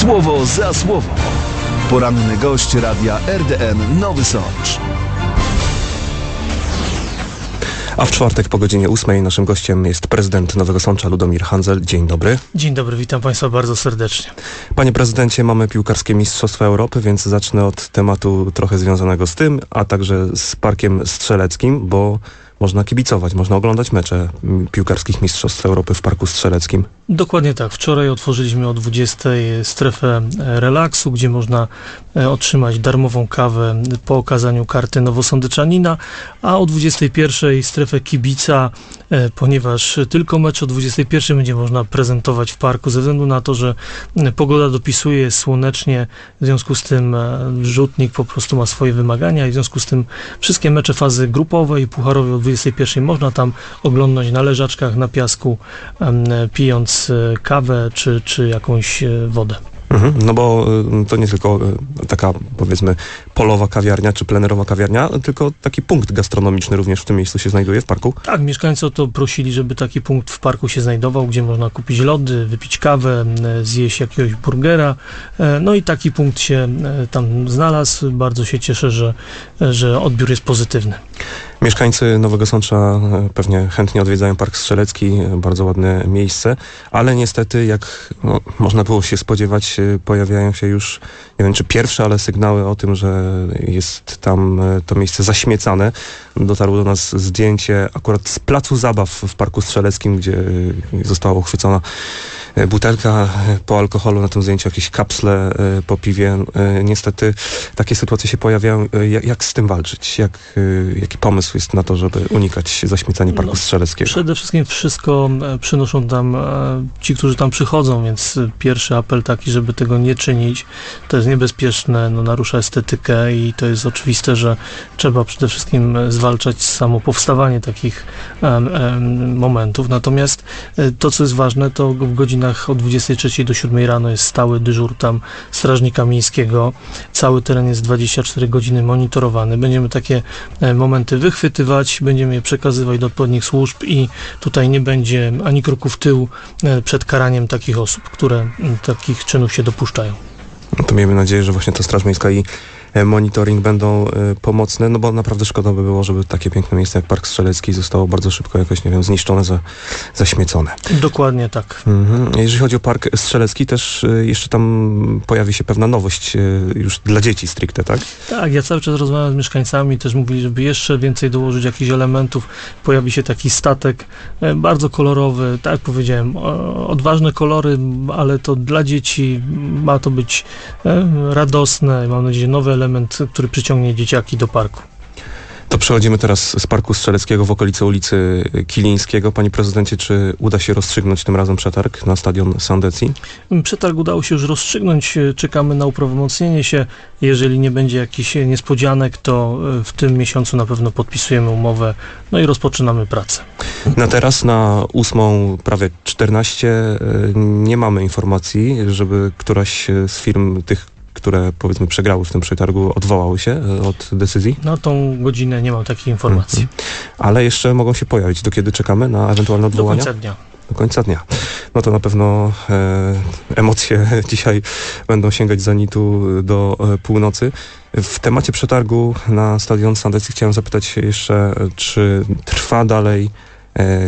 Słowo za słowo. Poranny gość radia RDN Nowy Sącz. A w czwartek po godzinie 8 naszym gościem jest prezydent Nowego Sącza Ludomir Handzel. Dzień dobry. Dzień dobry, witam Państwa bardzo serdecznie. Panie prezydencie, mamy piłkarskie Mistrzostwa Europy, więc zacznę od tematu trochę związanego z tym, a także z Parkiem Strzeleckim, bo można kibicować, można oglądać mecze piłkarskich Mistrzostw Europy w Parku Strzeleckim. Dokładnie tak. Wczoraj otworzyliśmy o 20 strefę relaksu, gdzie można e, otrzymać darmową kawę po okazaniu karty nowosądyczanina, a o 21 strefę kibica, e, ponieważ tylko mecz o 21 będzie można prezentować w parku ze względu na to, że pogoda dopisuje słonecznie, w związku z tym e, rzutnik po prostu ma swoje wymagania i w związku z tym wszystkie mecze fazy grupowej i pucharowej o 21 można tam oglądać na leżaczkach, na piasku, pijąc kawę czy, czy jakąś e, wodę. Mhm, no bo y, to nie tylko y, taka powiedzmy polowa kawiarnia czy plenerowa kawiarnia, tylko taki punkt gastronomiczny również w tym miejscu się znajduje w parku. Tak, mieszkańcy o to prosili, żeby taki punkt w parku się znajdował, gdzie można kupić lody, wypić kawę, zjeść jakiegoś burgera. No i taki punkt się tam znalazł. Bardzo się cieszę, że, że odbiór jest pozytywny. Mieszkańcy Nowego Sącza pewnie chętnie odwiedzają Park Strzelecki, bardzo ładne miejsce, ale niestety, jak no, można było się spodziewać, pojawiają się już, nie wiem czy pierwsze, ale sygnały o tym, że jest tam to miejsce zaśmiecane. Dotarło do nas zdjęcie akurat z placu zabaw w Parku Strzeleckim, gdzie została uchwycona butelka po alkoholu, na tym zdjęciu jakieś kapsle po piwie. Niestety takie sytuacje się pojawiają. Jak, z tym walczyć? Jak, jaki pomysł jest na to, żeby unikać zaśmiecania Parku no, Strzeleckiego? Przede wszystkim wszystko e, przynoszą tam e, ci, którzy tam przychodzą, więc pierwszy apel taki, żeby tego nie czynić. To jest niebezpieczne, no, narusza estetykę i to jest oczywiste, że trzeba przede wszystkim zwalczać samo powstawanie takich momentów. Natomiast e, to, co jest ważne, to w godzinach od 23 do 7 rano jest stały dyżur tam strażnika miejskiego. Cały teren jest 24 godziny monitorowany. Będziemy takie momenty wychwycić wychwytywać, będziemy je przekazywać do odpowiednich służb i tutaj nie będzie ani kroku w tył e, przed karaniem takich osób, które takich czynów się dopuszczają. No to miejmy nadzieję, że właśnie ta Straż Miejska i monitoring będą e, pomocne, no bo naprawdę szkoda by było, żeby takie piękne miejsce jak Park Strzelecki zostało bardzo szybko jakoś, nie wiem, zniszczone, za, zaśmiecone. Dokładnie tak. Mhm. Jeżeli chodzi o Park Strzelecki, też e, jeszcze tam pojawi się pewna nowość już dla dzieci stricte, tak? Tak, ja cały czas rozmawiam z mieszkańcami, też mówili, żeby jeszcze więcej dołożyć jakichś elementów. Pojawi się taki statek bardzo kolorowy, tak jak powiedziałem, odważne kolory, ale to dla dzieci ma to być radosne, mam nadzieję, nowe element, który przyciągnie dzieciaki do parku. To przechodzimy teraz z Parku Strzeleckiego w okolice ulicy Kilińskiego. Panie prezydencie, czy uda się rozstrzygnąć tym razem przetarg na stadion Sandecji? Przetarg udało się już rozstrzygnąć. Czekamy na uprawomocnienie się. Jeżeli nie będzie jakichś niespodzianek, to e, w tym miesiącu na pewno podpisujemy umowę, no i rozpoczynamy pracę. Na teraz, na ósmą, prawie 14, e, nie mamy informacji, żeby któraś z firm tych, które powiedzmy przegrały w tym przetargu, odwołały się e, od decyzji? Na tą godzinę nie mam takiej informacji. Mhm. Ale jeszcze mogą się pojawić. Do kiedy czekamy na ewentualne odwołania? Do końca dnia. Do końca dnia. No to na pewno e, emocje dzisiaj będą sięgać zanitu do e, północy. W temacie przetargu na stadion Sandecji chciałem zapytać jeszcze, czy trwa dalej E,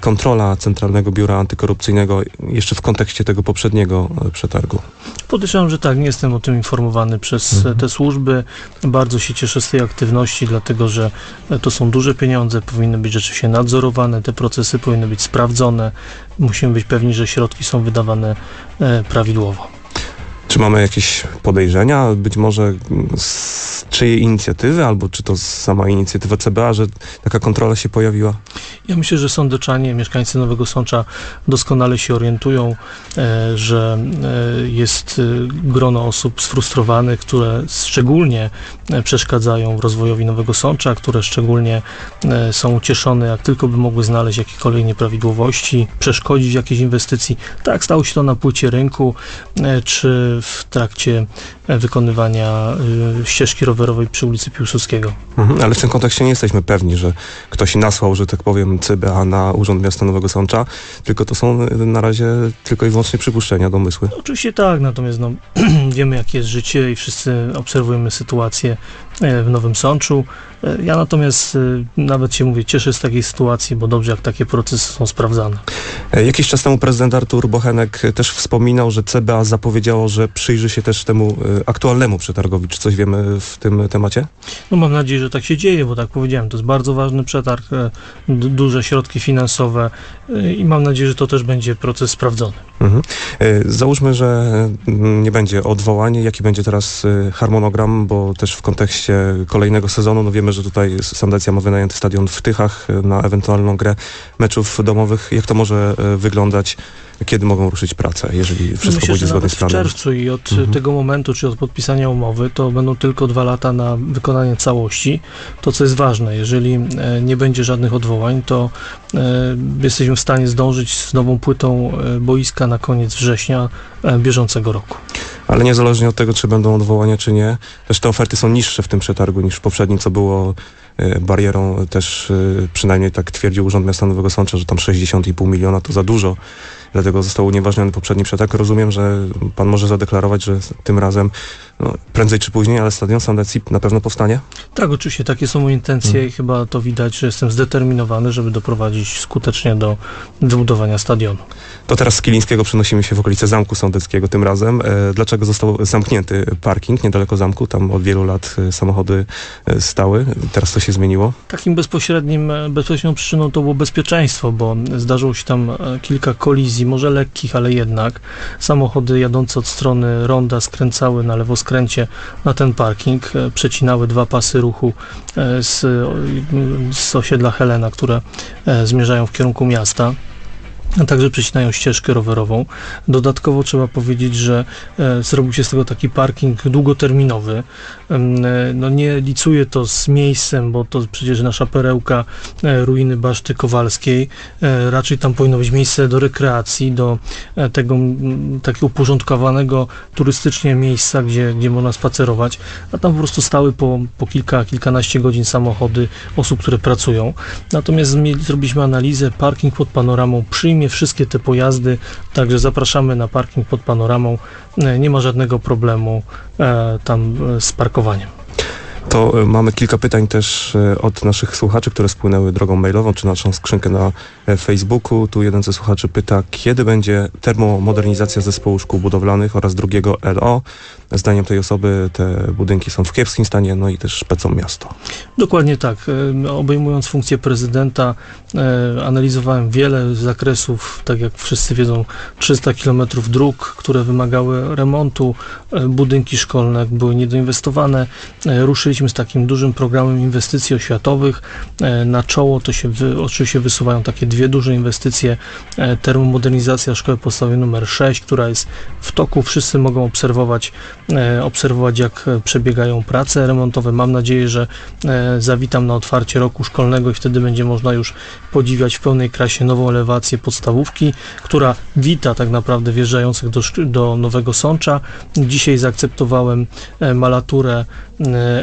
kontrola Centralnego Biura Antykorupcyjnego jeszcze w kontekście tego poprzedniego e, przetargu? Podejrzewam, że tak. Nie jestem o tym informowany przez mhm. te służby. Bardzo się cieszę z tej aktywności, dlatego że to są duże pieniądze, powinny być rzeczywiście nadzorowane, te procesy powinny być sprawdzone. Musimy być pewni, że środki są wydawane e, prawidłowo. Czy mamy jakieś podejrzenia, być może z czyjej inicjatywy, albo czy to sama inicjatywa CBA, że taka kontrola się pojawiła? Ja myślę, że sądeczanie, mieszkańcy Nowego Sącza doskonale się orientują, e, że e, jest e, grono osób sfrustrowanych, które szczególnie przeszkadzają rozwojowi Nowego Sącza, które szczególnie są ucieszone, jak tylko by mogły znaleźć jakiekolwiek nieprawidłowości, przeszkodzić jakiejś inwestycji. Tak, stało się to na płycie rynku, czy w trakcie e, wykonywania y, ścieżki rowerowej przy ulicy Piłsudskiego. Mhm, ale w tym kontekście nie jesteśmy pewni, że ktoś nasłał, że tak powiem, CBA na Urząd Miasta Nowego Sącza, tylko to są y, na razie tylko i wyłącznie przypuszczenia, domysły. Oczywiście tak, natomiast no, wiemy jakie jest życie i wszyscy obserwujemy sytuację e, w Nowym Sączu. E, Ja natomiast e, nawet się mówię, cieszę z takiej sytuacji, bo dobrze jak takie procesy są sprawdzane. E, Jakiś czas temu prezydent Artur Bochenek e, też wspominał, że CBA zapowiedziało, że przyjrzy się też temu e, aktualnemu przetargowi. Czy coś wiemy w tym temacie? No mam nadzieję, że tak się dzieje, bo tak powiedziałem, to jest bardzo ważny przetarg, e, duże środki finansowe e, i mam nadzieję, że to też będzie proces sprawdzony. Mhm. E, Załóżmy, że mm, nie będzie odwołanie. Jaki będzie teraz e, harmonogram, bo też w kontekście kolejnego sezonu, no wiemy, że tutaj Sandecja ma wynajęty stadion w Tychach e, na ewentualną grę meczów domowych. Jak to może e, wyglądać? Kiedy mogą ruszyć prace, jeżeli wszystko Myślę, że zgodnie z w planem? czerwcu i od Mhm. tego momentu, czy od podpisania umowy, to będą tylko dwa lata na wykonanie całości. To, co jest ważne, jeżeli e, nie będzie żadnych odwołań, to e, jesteśmy w stanie zdążyć z nową płytą e, boiska na koniec września bieżącego roku. Ale niezależnie od tego, czy będą odwołania, czy nie, też te oferty są niższe w tym przetargu niż w poprzednim, co było barierą też, e, przynajmniej tak twierdził Urząd Miasta Nowego Sącza, że tam 60,5 miliona to za dużo. Dlatego został unieważniony poprzedni przetarg. Rozumiem, że pan może zadeklarować, że tym razem no, prędzej czy później, ale stadion Sandecji na pewno powstanie? Tak, oczywiście, takie są moje intencje Mhm. i chyba to widać, że jestem zdeterminowany, żeby doprowadzić skutecznie do wybudowania stadionu. To teraz z Kilińskiego przenosimy się w okolice Zamku Sądeckiego tym razem. E, dlaczego został zamknięty parking niedaleko zamku? Tam od wielu lat e, samochody e, stały. Teraz to się zmieniło. Takim bezpośrednim, e, bezpośrednią przyczyną to było bezpieczeństwo, bo zdarzyło się tam e, kilka kolizji, może lekkich, ale jednak. Samochody jadące od strony ronda skręcały na lewoskręcie na ten parking, e, przecinały dwa pasy ruchu z, z osiedla Helena, które zmierzają w kierunku miasta. A także przecinają ścieżkę rowerową. Dodatkowo trzeba powiedzieć, że e, zrobił się z tego taki parking długoterminowy. E, No nie licuje to z miejscem, bo to przecież nasza perełka e, ruiny Baszty Kowalskiej. Raczej tam powinno być miejsce do rekreacji, do tego takiego uporządkowanego turystycznie miejsca, gdzie, gdzie można spacerować. A tam po prostu stały po, po kilka, kilkanaście godzin samochody osób, które pracują. Natomiast zrobiliśmy analizę, parking pod panoramą przyjmie wszystkie te pojazdy, także zapraszamy na parking pod panoramą. E, Nie ma żadnego problemu e, tam e, z parkowaniem. To e, mamy kilka pytań też e, od naszych słuchaczy, które spłynęły drogą mailową, czy naszą skrzynkę na e, Facebooku. Tu jeden ze słuchaczy pyta, kiedy będzie termomodernizacja zespołu szkół budowlanych oraz drugiego LO. Zdaniem tej osoby te budynki są w kiepskim stanie, no i też szpecą miasto. Dokładnie tak. Obejmując funkcję prezydenta, analizowałem wiele zakresów, tak jak wszyscy wiedzą, 300 km dróg, które wymagały remontu, budynki szkolne były niedoinwestowane. E, Z takim dużym programem inwestycji oświatowych. E, Na czoło to się wy, oczywiście wysuwają takie dwie duże inwestycje. E, Termomodernizacja szkoły podstawowej numer 6, która jest w toku. Wszyscy mogą obserwować e, obserwować, jak przebiegają prace remontowe. Mam nadzieję, że zawitam na otwarcie roku szkolnego i wtedy będzie można już podziwiać w pełnej krasie nową elewację podstawówki, która wita tak naprawdę wjeżdżających do, do Nowego Sącza. Dzisiaj zaakceptowałem malaturę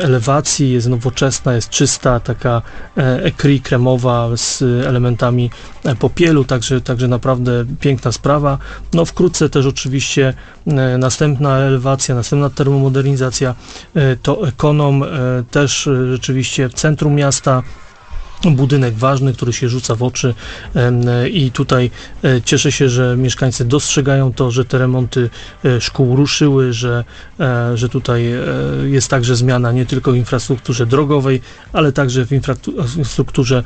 elewacji, jest nowoczesna, jest czysta, taka e, ekri kremowa z elementami e, popielu, także, także naprawdę piękna sprawa. No wkrótce też oczywiście e, następna elewacja, następna termomodernizacja e, to ekonom, e, też e, rzeczywiście w centrum miasta. Budynek ważny, który się rzuca w oczy i tutaj e, cieszę się, że mieszkańcy dostrzegają to, że te remonty e, szkół ruszyły, że, e, że tutaj jest także zmiana nie tylko w infrastrukturze drogowej, ale także w infrastrukturze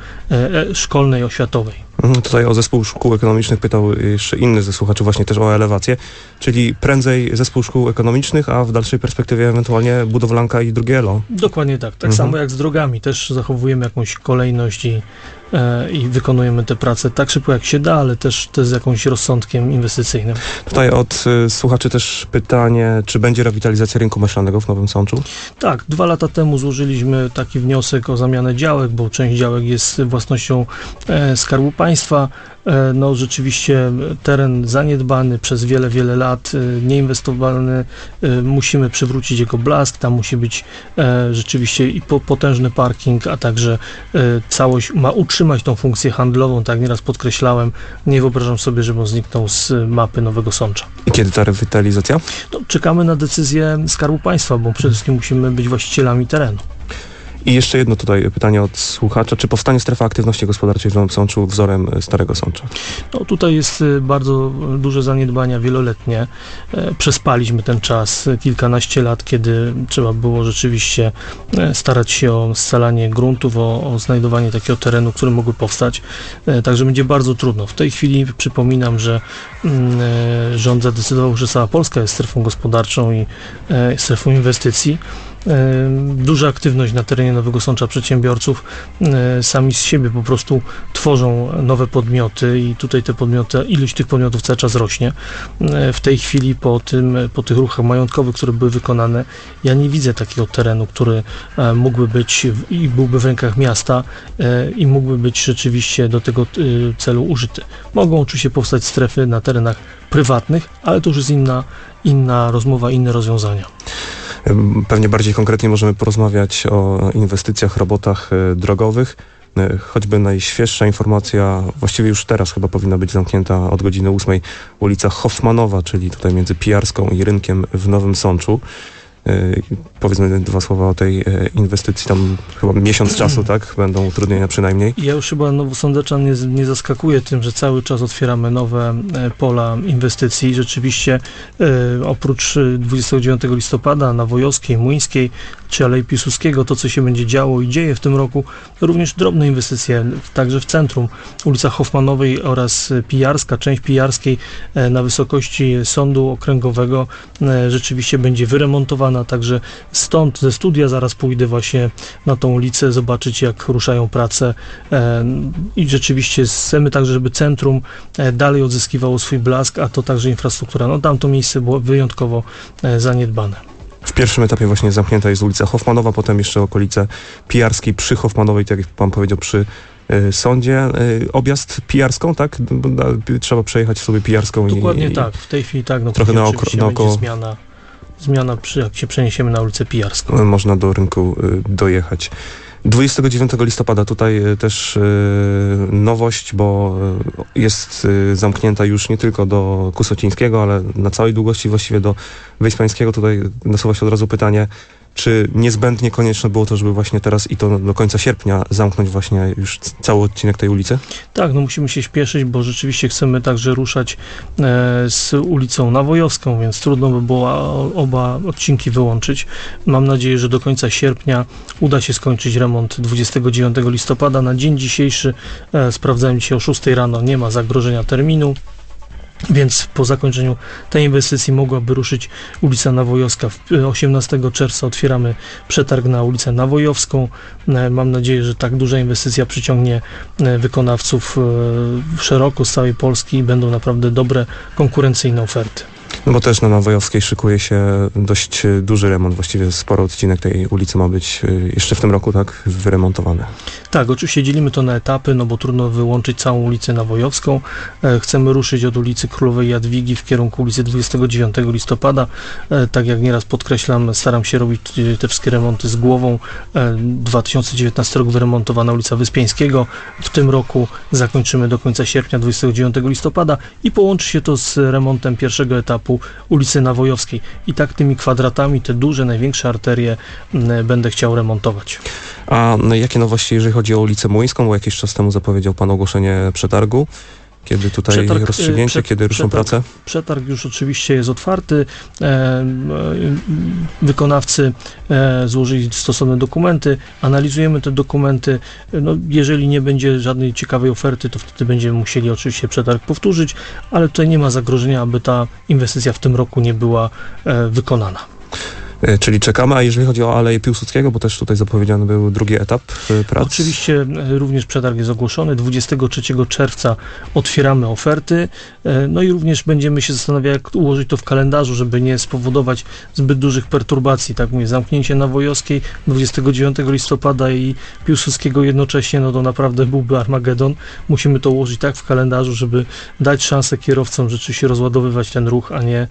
szkolnej, oświatowej. Mhm, Tutaj o zespół szkół ekonomicznych pytał jeszcze inny ze słuchaczy właśnie też o elewację, czyli prędzej zespół szkół ekonomicznych, a w dalszej perspektywie ewentualnie budowlanka i drugie LO. Dokładnie tak. Tak Mhm. samo jak z drogami. Też zachowujemy jakąś kolejność i i wykonujemy te prace tak szybko jak się da, ale też, też z jakimś rozsądkiem inwestycyjnym. Tutaj od y, słuchaczy też pytanie, czy będzie rewitalizacja rynku maślanego w Nowym Sączu? Tak, dwa lata temu złożyliśmy taki wniosek o zamianę działek, bo część działek jest własnością e, Skarbu Państwa. E, no rzeczywiście teren zaniedbany przez wiele, wiele lat, e, nieinwestowany. E, musimy przywrócić jego blask, tam musi być e, rzeczywiście i po, potężny parking, a także e, całość ma utrzymać tą funkcję handlową, tak jak nieraz podkreślałem. Nie wyobrażam sobie, żeby on zniknął z mapy Nowego Sącza. I kiedy ta rewitalizacja? No, czekamy na decyzję Skarbu Państwa, bo przede wszystkim musimy być właścicielami terenu. I jeszcze jedno tutaj pytanie od słuchacza. Czy powstanie strefa aktywności gospodarczej w Nowym Sączu wzorem y, Starego Sącza? No, tutaj jest y, bardzo duże zaniedbania wieloletnie. E, Przespaliśmy ten czas, kilkanaście lat, kiedy trzeba było rzeczywiście e, starać się o scalanie gruntów, o, o znajdowanie takiego terenu, który mógłby powstać. E, Także będzie bardzo trudno. W tej chwili przypominam, że mm, e, rząd zadecydował, że cała Polska jest strefą gospodarczą i e, strefą inwestycji. E, Duża aktywność na terenie Nowego Sącza przedsiębiorców e, sami z siebie po prostu tworzą nowe podmioty i tutaj te podmioty, ilość tych podmiotów cały czas rośnie. E, W tej chwili po, tym, po tych ruchach majątkowych, które były wykonane, ja nie widzę takiego terenu, który mógłby być i byłby w rękach miasta i mógłby być rzeczywiście do tego celu użyty. Mogą oczywiście powstać strefy na terenach prywatnych, ale to już jest inna, inna rozmowa, inne rozwiązania. Pewnie bardziej konkretnie możemy porozmawiać o inwestycjach, robotach y, drogowych. Y, Choćby najświeższa informacja, właściwie już teraz chyba powinna być zamknięta od godziny 8, ulica Hoffmanowa, czyli tutaj między Pijarską i Rynkiem w Nowym Sączu. Y, Powiedzmy dwa słowa o tej y, inwestycji. Tam chyba miesiąc czasu, tak? Będą utrudnienia przynajmniej. Ja już chyba Nowosądeczan nie, nie zaskakuje tym, że cały czas otwieramy nowe e, pola inwestycji. Rzeczywiście e, oprócz e, 29 listopada na Wojowskiej, Młyńskiej czy Alei Piłsudskiego, to co się będzie działo i dzieje w tym roku, również drobne inwestycje, także w centrum, ulica Hoffmanowej oraz e, Pijarska, część Pijarskiej e, na wysokości Sądu Okręgowego e, rzeczywiście będzie wyremontowana, także stąd ze studia zaraz pójdę właśnie na tą ulicę, zobaczyć jak ruszają prace e, i rzeczywiście chcemy także, żeby centrum e, dalej odzyskiwało swój blask, a to także infrastruktura. No tam to miejsce było wyjątkowo e, zaniedbane. W pierwszym etapie właśnie zamknięta jest ulica Hoffmanowa, potem jeszcze okolice Pijarskiej przy Hoffmanowej, tak jak pan powiedział, przy y, sądzie. Y, objazd Pijarską, tak? Na- Trzeba przejechać sobie Pijarską. Dokładnie i, tak, w tej chwili tak, no trochę naoko- oczywiście naokoło. zmiana, zmiana przy, jak się przeniesiemy na ulicę Pijarską. Można do rynku y, dojechać. 29 listopada tutaj y, też y, nowość, bo jest zamknięta już nie tylko do Kusocińskiego, ale na całej długości właściwie do Wyśpańskiego. Tutaj nasuwa się od razu pytanie, czy niezbędnie konieczne było to, żeby właśnie teraz i to do końca sierpnia zamknąć właśnie już cały odcinek tej ulicy? Tak, no musimy się śpieszyć, bo rzeczywiście chcemy także ruszać e, z ulicą Nawojowską, więc trudno by było oba odcinki wyłączyć. Mam nadzieję, że do końca sierpnia uda się skończyć remont 29 listopada. Na dzień dzisiejszy, e, sprawdzałem dzisiaj o 6 rano, nie ma zagrożenia terminu. Więc po zakończeniu tej inwestycji mogłaby ruszyć ulica Nawojowska. W- 18 czerwca otwieramy przetarg na ulicę Nawojowską. E, Mam nadzieję, że tak duża inwestycja przyciągnie e, wykonawców e, szeroko z całej Polski i będą naprawdę dobre, konkurencyjne oferty. No bo też na Nowojowskiej szykuje się dość y, duży remont, właściwie sporo odcinek tej ulicy ma być y, jeszcze w tym roku, tak, wyremontowany. Tak, oczywiście dzielimy to na etapy, no bo trudno wyłączyć całą ulicę Nawojowską. E, Chcemy ruszyć od ulicy Królowej Jadwigi w kierunku ulicy 29 listopada. E, Tak jak nieraz podkreślam, staram się robić e, te wszystkie remonty z głową. E, 2019 rok wyremontowana ulica Wyspiańskiego. W tym roku zakończymy do końca sierpnia 29 listopada i połączy się to z remontem pierwszego etapu ulicy Nawojowskiej. I tak tymi kwadratami te duże, największe arterie m, będę chciał remontować. A no, jakie nowości, jeżeli chodzi o ulicę Młyńską, bo jakiś czas temu zapowiedział pan ogłoszenie przetargu. Kiedy tutaj Przetarg, y, rozstrzygnięcie, prze- kiedy ruszą przetarg- prace? Przetarg już oczywiście jest otwarty. E, wykonawcy e, złożyli stosowne dokumenty. Analizujemy te dokumenty. No, jeżeli nie będzie żadnej ciekawej oferty, to wtedy będziemy musieli oczywiście przetarg powtórzyć, ale tutaj nie ma zagrożenia, aby ta inwestycja w tym roku nie była e, wykonana. E, Czyli czekamy, a jeżeli chodzi o Aleję Piłsudskiego, bo też tutaj zapowiedziany był drugi etap e, prac. Oczywiście e, również przetarg jest ogłoszony. 23 czerwca otwieramy oferty. No i również będziemy się zastanawiać, jak ułożyć to w kalendarzu, żeby nie spowodować zbyt dużych perturbacji. Tak mówię, zamknięcie Nawojowskiej 29 listopada i Piłsudskiego jednocześnie, no to naprawdę byłby Armagedon. Musimy to ułożyć tak w kalendarzu, żeby dać szansę kierowcom rzeczywiście rozładowywać ten ruch, a nie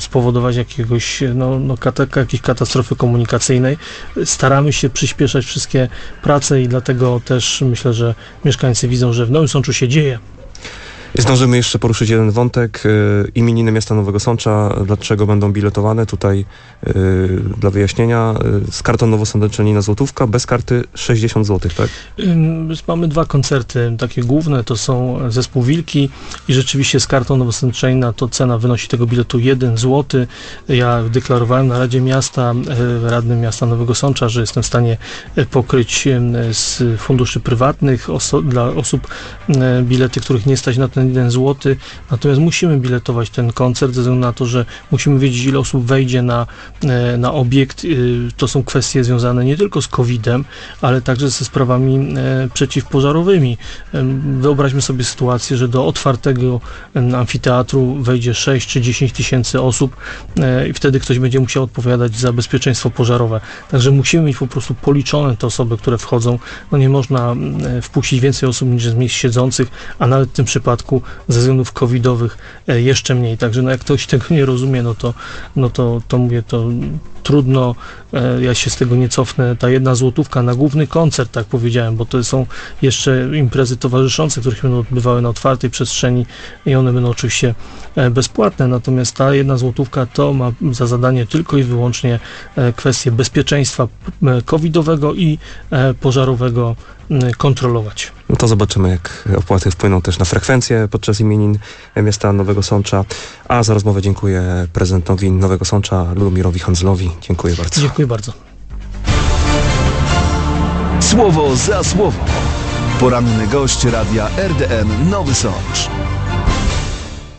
spowodować jakiegoś, no, no jakiejś katastrofy komunikacyjnej. Staramy się przyspieszać wszystkie prace i dlatego też myślę, że mieszkańcy widzą, że w Nowym Sączu się dzieje. Zdążymy jeszcze poruszyć jeden wątek. e, Imieniny miasta Nowego Sącza, dlaczego będą biletowane? Tutaj e, dla wyjaśnienia, e, z kartą nowosądeczenina złotówka, bez karty 60 zł, tak? Mamy dwa koncerty takie główne, to są zespół Wilki i rzeczywiście z kartą nowosączenia to cena wynosi tego biletu 1 zł. Ja deklarowałem na Radzie Miasta, radnym miasta Nowego Sącza, że jestem w stanie pokryć z funduszy prywatnych oso- dla osób bilety, których nie stać na ten 1 zł. Natomiast musimy biletować ten koncert ze względu na to, że musimy wiedzieć ile osób wejdzie na, e, na obiekt. Y, To są kwestie związane nie tylko z COVID-em, ale także ze sprawami e, przeciwpożarowymi. Wyobraźmy sobie sytuację, że do otwartego amfiteatru wejdzie 6 czy 10 tysięcy osób e, i wtedy ktoś będzie musiał odpowiadać za bezpieczeństwo pożarowe. Także musimy mieć po prostu policzone te osoby, które wchodzą. No nie można wpuścić więcej osób niż jest miejsc siedzących, a nawet w tym przypadku ze względów covidowych e, jeszcze mniej. Także no jak ktoś tego nie rozumie, no to, no to, to mówię, to trudno, e, ja się z tego nie cofnę, ta jedna złotówka na główny koncert, tak powiedziałem, bo to są jeszcze imprezy towarzyszące, które się będą odbywały na otwartej przestrzeni i one będą oczywiście e, bezpłatne, natomiast ta jedna złotówka to ma za zadanie tylko i wyłącznie e, kwestię bezpieczeństwa covidowego i pożarowego kontrolować. No to zobaczymy, jak opłaty wpłyną też na frekwencję podczas imienin miasta Nowego Sącza. A za rozmowę dziękuję prezydentowi Nowego Sącza, Ludomirowi Hanzlowi. Dziękuję bardzo. Dziękuję bardzo. Słowo za słowo. Poranny gość radia RDN Nowy Sącz.